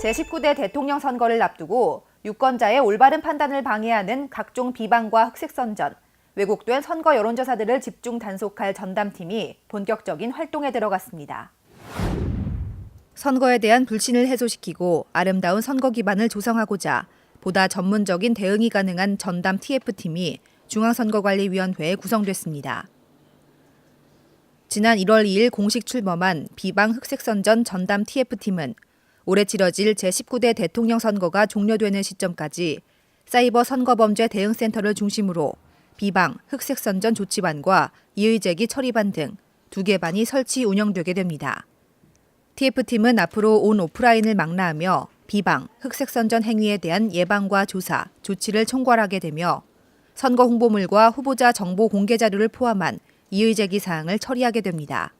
제19대 대통령 선거를 앞두고 유권자의 올바른 판단을 방해하는 각종 비방과 흑색선전, 왜곡된 선거 여론조사들을 집중 단속할 전담팀이 본격적인 활동에 들어갔습니다. 선거에 대한 불신을 해소시키고 아름다운 선거 기반을 조성하고자 보다 전문적인 대응이 가능한 전담 TF팀이 중앙선거관리위원회에 구성됐습니다. 지난 1월 2일 공식 출범한 비방 흑색선전 전담 TF팀은 올해 치러질 제19대 대통령 선거가 종료되는 시점까지 사이버 선거범죄 대응센터를 중심으로 비방, 흑색선전 조치반과 이의제기 처리반 등 두 개 반이 설치 운영되게 됩니다. TF팀은 앞으로 온 오프라인을 망라하며 비방, 흑색선전 행위에 대한 예방과 조사, 조치를 총괄하게 되며 선거 홍보물과 후보자 정보 공개 자료를 포함한 이의제기 사항을 처리하게 됩니다.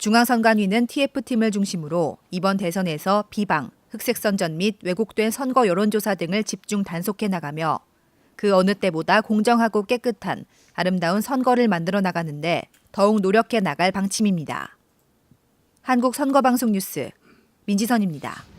중앙선관위는 TF팀을 중심으로 이번 대선에서 비방, 흑색선전 및 왜곡된 선거 여론조사 등을 집중 단속해 나가며 그 어느 때보다 공정하고 깨끗한 아름다운 선거를 만들어 나가는데 더욱 노력해 나갈 방침입니다. 한국선거방송 뉴스 민지선입니다.